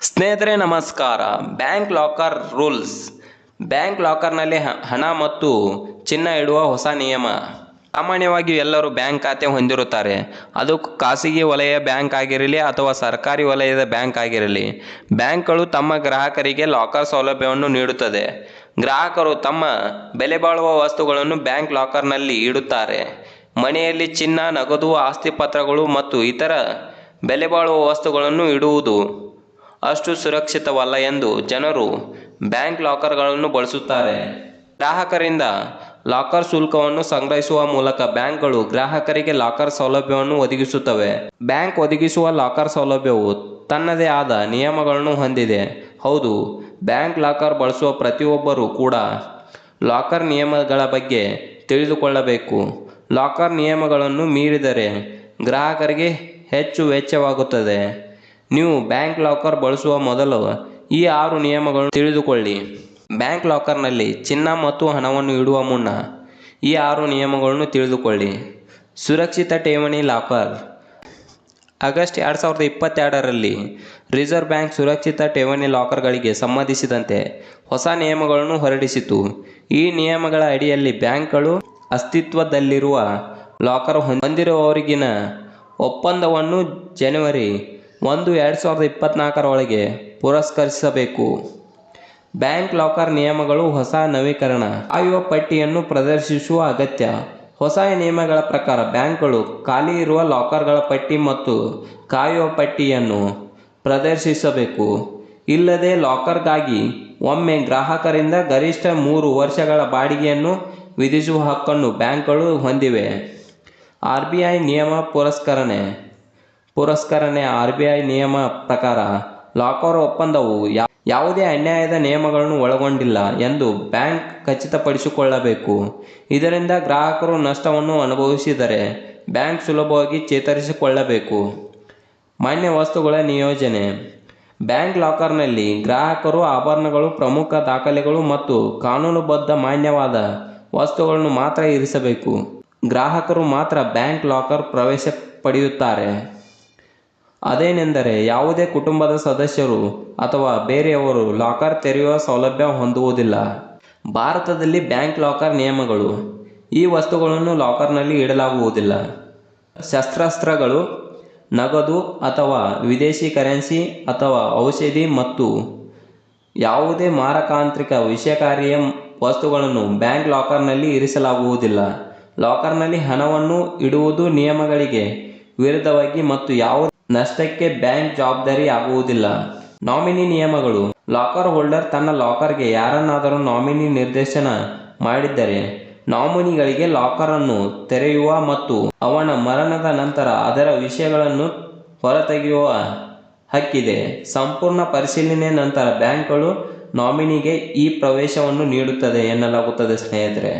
ಸ್ನೇಹಿತರೆ, ನಮಸ್ಕಾರ. Bank locker rules. Bank ಲಾಕರ್ನಲ್ಲಿ ಹಣ ಮತ್ತು ಚಿನ್ನ ಇಡುವ ಹೊಸ ನಿಯಮ. ಸಾಮಾನ್ಯವಾಗಿ ಎಲ್ಲರೂ ಬ್ಯಾಂಕ್ ಖಾತೆ ಹೊಂದಿರುತ್ತಾರೆ. ಅದು ಖಾಸಗಿ ವಲಯ ಬ್ಯಾಂಕ್ ಆಗಿರಲಿ ಅಥವಾ ಸರ್ಕಾರಿ ವಲಯದ ಬ್ಯಾಂಕ್ ಆಗಿರಲಿ. ಬ್ಯಾಂಕ್ಗಳು ತಮ್ಮ ಗ್ರಾಹಕರಿಗೆ ಲಾಕರ್ ಸೌಲಭ್ಯವನ್ನು ನೀಡುತ್ತದೆ. ಗ್ರಾಹಕರು ತಮ್ಮ ಬೆಲೆ ಬಾಳುವ ವಸ್ತುಗಳನ್ನು ಬ್ಯಾಂಕ್ ಲಾಕರ್ನಲ್ಲಿ ಇಡುತ್ತಾರೆ. ಮನೆಯಲ್ಲಿ ಚಿನ್ನ, ನಗದು, ಆಸ್ತಿ ಪತ್ರಗಳು ಮತ್ತು ಇತರ ಬೆಲೆ ಬಾಳುವ ವಸ್ತುಗಳನ್ನು ಇಡುವುದು. ಅಷ್ಟು ಸುರಕ್ಷಿತವಲ್ಲ ಎಂದು ಜನರು ಬ್ಯಾಂಕ್ ಲಾಕರ್ಗಳನ್ನು ಬಳಸುತ್ತಾರೆ. ಗ್ರಾಹಕರಿಂದ ಲಾಕರ್ ಶುಲ್ಕವನ್ನು ಸಂಗ್ರಹಿಸುವ ಮೂಲಕ ಬ್ಯಾಂಕ್ಗಳು ಗ್ರಾಹಕರಿಗೆ ಲಾಕರ್ ಸೌಲಭ್ಯವನ್ನು ಒದಗಿಸುತ್ತವೆ. ಬ್ಯಾಂಕ್ ಒದಗಿಸುವ ಲಾಕರ್ ಸೌಲಭ್ಯವು ತನ್ನದೇ ಆದ ನಿಯಮಗಳನ್ನು ಹೊಂದಿದೆ. ಹೌದು, ಬ್ಯಾಂಕ್ ಲಾಕರ್ ಬಳಸುವ ಪ್ರತಿಯೊಬ್ಬರೂ ಕೂಡ ಲಾಕರ್ ನಿಯಮಗಳ ಬಗ್ಗೆ ತಿಳಿದುಕೊಳ್ಳಬೇಕು. ಲಾಕರ್ ನಿಯಮಗಳನ್ನು ಮೀರಿದರೆ ಗ್ರಾಹಕರಿಗೆ ಹೆಚ್ಚು ವೆಚ್ಚವಾಗುತ್ತದೆ. ನೀವು ಬ್ಯಾಂಕ್ ಲಾಕರ್ ಬಳಸುವ ಮೊದಲು ಈ ಆರು ನಿಯಮಗಳನ್ನು ತಿಳಿದುಕೊಳ್ಳಿ. ಬ್ಯಾಂಕ್ ಲಾಕರ್ನಲ್ಲಿ ಚಿನ್ನ ಮತ್ತು ಹಣವನ್ನು ಇಡುವ ಮುನ್ನ ಈ ಆರು ನಿಯಮಗಳನ್ನು ತಿಳಿದುಕೊಳ್ಳಿ. ಸುರಕ್ಷಿತ ಠೇವಣಿ ಲಾಕರ್. ಆಗಸ್ಟ್ ಎರಡು ಸಾವಿರದ ಇಪ್ಪತ್ತೆರಡರಲ್ಲಿ ರಿಸರ್ವ್ ಬ್ಯಾಂಕ್ ಸುರಕ್ಷಿತ ಠೇವಣಿ ಲಾಕರ್ಗಳಿಗೆ ಸಂಬಂಧಿಸಿದಂತೆ ಹೊಸ ನಿಯಮಗಳನ್ನು ಹೊರಡಿಸಿತು. ಈ ನಿಯಮಗಳ ಅಡಿಯಲ್ಲಿ ಬ್ಯಾಂಕ್ಗಳು ಅಸ್ತಿತ್ವದಲ್ಲಿರುವ ಲಾಕರ್ ಹೊಂದಿರುವವರಿಗಿನ ಒಪ್ಪಂದವನ್ನು ಜನವರಿ ಒಂದು ಎರಡು ಸಾವಿರದ ಇಪ್ಪತ್ನಾಲ್ಕರೊಳಗೆ ಪುರಸ್ಕರಿಸಬೇಕು. ಬ್ಯಾಂಕ್ ಲಾಕರ್ ನಿಯಮಗಳು ಹೊಸ ನವೀಕರಣ. ಕಾಯುವ ಪಟ್ಟಿಯನ್ನು ಪ್ರದರ್ಶಿಸುವ ಅಗತ್ಯ. ಹೊಸ ನಿಯಮಗಳ ಪ್ರಕಾರ ಬ್ಯಾಂಕ್ಗಳು ಖಾಲಿ ಇರುವ ಲಾಕರ್ಗಳ ಪಟ್ಟಿ ಮತ್ತು ಕಾಯುವ ಪಟ್ಟಿಯನ್ನು ಪ್ರದರ್ಶಿಸಬೇಕು. ಇಲ್ಲದೆ ಲಾಕರ್ಗಾಗಿ ಒಮ್ಮೆ ಗ್ರಾಹಕರಿಂದ ಗರಿಷ್ಠ ಮೂರು ವರ್ಷಗಳ ಬಾಡಿಗೆಯನ್ನು ವಿಧಿಸುವ ಹಕ್ಕನ್ನು ಬ್ಯಾಂಕ್ಗಳು ಹೊಂದಿವೆ. ಆರ್ ಬಿ ಐ ನಿಯಮ ಪುರಸ್ಕರಣೆ. ಪುರಸ್ಕರಣೆ ಆರ್ ಬಿ ಐ ನಿಯಮ ಪ್ರಕಾರ ಲಾಕರ್ ಒಪ್ಪಂದವು ಯಾವುದೇ ಅನ್ಯಾಯದ ನಿಯಮಗಳನ್ನು ಒಳಗೊಂಡಿಲ್ಲ ಎಂದು ಬ್ಯಾಂಕ್ ಖಚಿತಪಡಿಸಿಕೊಳ್ಳಬೇಕು. ಇದರಿಂದ ಗ್ರಾಹಕರು ನಷ್ಟವನ್ನು ಅನುಭವಿಸಿದರೆ ಬ್ಯಾಂಕ್ ಸುಲಭವಾಗಿ ಚೇತರಿಸಿಕೊಳ್ಳಬೇಕು. ಮಾನ್ಯ ವಸ್ತುಗಳ ನಿಯೋಜನೆ. ಬ್ಯಾಂಕ್ ಲಾಕರ್ನಲ್ಲಿ ಗ್ರಾಹಕರು ಆಭರಣಗಳು, ಪ್ರಮುಖ ದಾಖಲೆಗಳು ಮತ್ತು ಕಾನೂನುಬದ್ಧ ಮಾನ್ಯವಾದ ವಸ್ತುಗಳನ್ನು ಮಾತ್ರ ಇರಿಸಬೇಕು. ಗ್ರಾಹಕರು ಮಾತ್ರ ಬ್ಯಾಂಕ್ ಲಾಕರ್ ಪ್ರವೇಶ ಪಡೆಯುತ್ತಾರೆ. ಅದೇನೆಂದರೆ ಯಾವುದೇ ಕುಟುಂಬದ ಸದಸ್ಯರು ಅಥವಾ ಬೇರೆಯವರು ಲಾಕರ್ ತೆರೆಯುವ ಸೌಲಭ್ಯ ಹೊಂದುವುದಿಲ್ಲ. ಭಾರತದಲ್ಲಿ ಬ್ಯಾಂಕ್ ಲಾಕರ್ ನಿಯಮಗಳು. ಈ ವಸ್ತುಗಳನ್ನು ಲಾಕರ್ನಲ್ಲಿ ಇಡಲಾಗುವುದಿಲ್ಲ. ಶಸ್ತ್ರಾಸ್ತ್ರಗಳು, ನಗದು ಅಥವಾ ವಿದೇಶಿ ಕರೆನ್ಸಿ ಅಥವಾ ಔಷಧಿ ಮತ್ತು ಯಾವುದೇ ಮಾರಕಾಂತ್ರಿಕ ವಿಷಕಾರಿಯ ವಸ್ತುಗಳನ್ನು ಬ್ಯಾಂಕ್ ಲಾಕರ್ನಲ್ಲಿ ಇರಿಸಲಾಗುವುದಿಲ್ಲ. ಲಾಕರ್ನಲ್ಲಿ ಹಣವನ್ನು ಇಡುವುದು ನಿಯಮಗಳಿಗೆ ವಿರುದ್ಧವಾಗಿ ಮತ್ತು ಯಾವ ನಷ್ಟಕ್ಕೆ ಬ್ಯಾಂಕ್ ಜವಾಬ್ದಾರಿ ಆಗುವುದಿಲ್ಲ. ನಾಮಿನಿ ನಿಯಮಗಳು. ಲಾಕರ್ ಹೋಲ್ಡರ್ ತನ್ನ ಲಾಕರ್ಗೆ ಯಾರನ್ನಾದರೂ ನಾಮಿನಿ ನಿರ್ದೇಶನ ಮಾಡಿದ್ದರೆ, ನಾಮಿನಿಗಳಿಗೆ ಲಾಕರ್ ಅನ್ನು ತೆರೆಯುವ ಮತ್ತು ಅವನ ಮರಣದ ನಂತರ ಅದರ ವಿಷಯಗಳನ್ನು ಹೊರತೆಗೆಯುವ ಹಕ್ಕಿದೆ. ಸಂಪೂರ್ಣ ಪರಿಶೀಲನೆ ನಂತರ ಬ್ಯಾಂಕ್ಗಳು ನಾಮಿನಿಗೆ ಈ ಪ್ರವೇಶವನ್ನು ನೀಡುತ್ತದೆ ಎನ್ನಲಾಗುತ್ತದೆ ಸ್ನೇಹಿತರೆ.